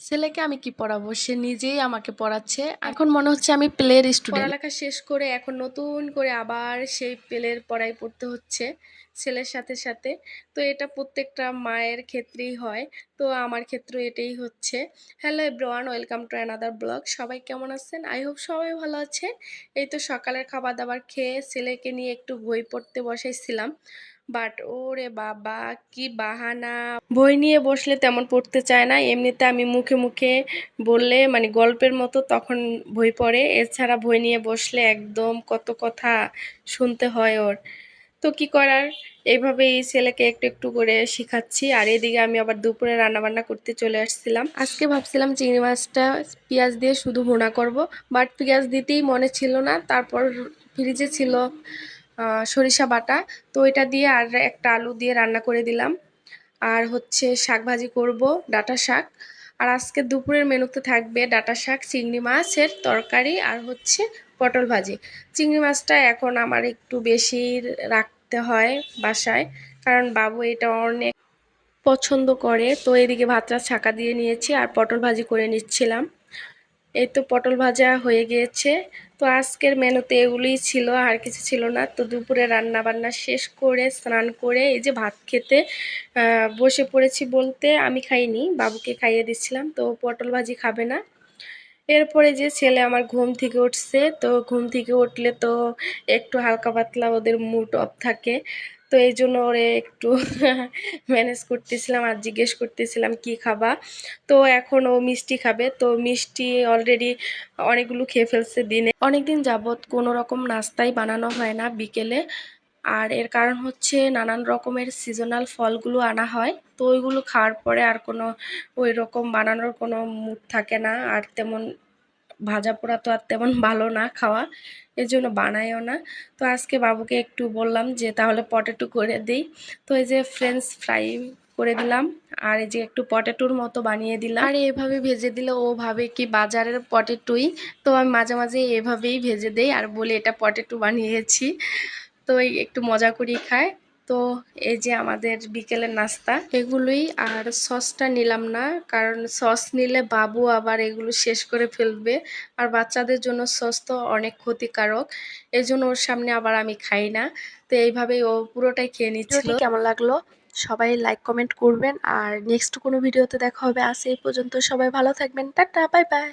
ছেলেকে আমি কি পড়াবো? সে নিজেই আমাকে পড়াচ্ছে। এখন মনে হচ্ছে আমি প্লের স্টুডেন্ট পড়ালেখা শেষ করে এখন নতুন করে আবার সেই প্লের পড়াই পড়তে হচ্ছে ছেলের সাথে সাথে। তো এটা প্রত্যেকটা মায়ের ক্ষেত্রেই হয়। তো আমার ক্ষেত্রে এটাই হচ্ছে। Hello everyone welcome to another blog সবাই কেমন আছেন? আই হোপ সবাই ভালো আছেন। এই তো সকালের খাবার দাবার খেয়ে ছেলেকে নিয়ে একটু বই পড়তে বসাইছিলাম। বাট ওরে বাবা, কি বাহানা। বই নিয়ে বসলে তেমন পড়তে চায় না। এমনিতে আমি মুখে মুখে বললে মানে গল্পের মতো তখন বই পড়ে। এছাড়া বই নিয়ে বসলে একদম কত কথা শুনতে হয় ওর। তো কি করার? এইভাবে এই ছেলেকে একটু একটু করে শেখাচ্ছি। আর এদিকে আমি আবার দুপুরে রান্না বান্না করতে চলে আসছিলাম। আজকে ভাবছিলাম চিংড়ি মাছটা পেঁয়াজ দিয়ে শুধু ভুনা করব। বাট পেঁয়াজ দিতেই মনে ছিল না। তারপর ফ্রিজে ছিল। সরিষা বাটা। তো এটা দিয়ে আর একটা আলু দিয়ে রান্না করে দিলাম। আর হচ্ছে শাক ভাজি করব, ডাটা শাক। আর আজকে দুপুরের মেনুতে থাকবে ডাটা শাক, চিংড়ি মাছের তরকারি আর হচ্ছে পটল ভাজি। চিংড়ি মাছটা এখন আমার একটু বেশি রাখতে হয় বাসায়, কারণ বাবু এটা অনেক পছন্দ করে। তো এদিকে ভাতটা ছাকা দিয়ে নিয়েছি আর পটল ভাজি করে নিচ্ছিলাম। এই তো পটল ভাজা হয়ে গিয়েছে। তো আজকের মেনুতে এগুলোই ছিল, আর কিছু ছিল না। তো দুপুরে রান্না বান্না শেষ করে, স্নান করে, এই যে ভাত খেতে বসে পড়েছি বলতে আমি খাইনি, বাবুকে খাইয়ে দিচ্ছিলাম, তো পটল ভাজি খাবে না। এরপরে যে ছেলে আমার ঘুম থেকে উঠছে, তো ঘুম থেকে উঠলে তো একটু হালকা পাতলা ওদের মুড অফ থাকে। তো এই জন্য ওরে একটু ম্যানেজ করতেছিলাম আর জিজ্ঞেস করতেছিলাম, কি খাবা? তো এখন ও মিষ্টি খাবে। তো মিষ্টি অলরেডি অনেকগুলো খেয়ে ফেলছে দিনে। অনেকদিন যাবৎ কোনো রকম নাস্তাই বানানো হয় না বিকেলে। আর এর কারণ হচ্ছে নানান রকমের সিজনাল ফলগুলো আনা হয়। তো ওইগুলো খাওয়ার পরে আর কোনো ওই রকম বানানোর কোনো মুড থাকে না। আর তেমন ভাজা পোড়া তো আর তেমন ভালো না খাওয়া এর জন্য বানাইও না। তো আজকে বাবুকে একটু বললাম যে তাহলে পটেটো করে দিই। তো এই যে ফ্রেঞ্চ ফ্রাই করে দিলাম, আর এই যে একটু পটেটোর মতো বানিয়ে দিলাম। আর এভাবে ভেজে দিলে ও ভাবে কি বাজারের পটেটোই তো আমি মাঝে মাঝে এভাবেই ভেজে দেই, আর বলি এটা পটেটো বানিয়েছি। তো একটু মজা করেই খায়। তো এই যে আমাদের বিকেলের নাস্তা, এগুলোই আর সসটা নিলাম না, কারণ সস নিলে বাবু আবার এগুলো শেষ করে ফেলবে। আর বাচ্চাদের জন্য সস তো অনেক ক্ষতিকারক, এই জন্য ওর সামনে আবার আমি খাই না। তো এইভাবেই ও পুরোটাই খেয়ে নিচ্ছিল। কেমন লাগল? সবাই লাইক, কমেন্ট করবেন। আর নেক্সট কোনো ভিডিওতে দেখা হবে। আজ এই পর্যন্ত সবাই ভালো থাকবেন। Tata, bye bye.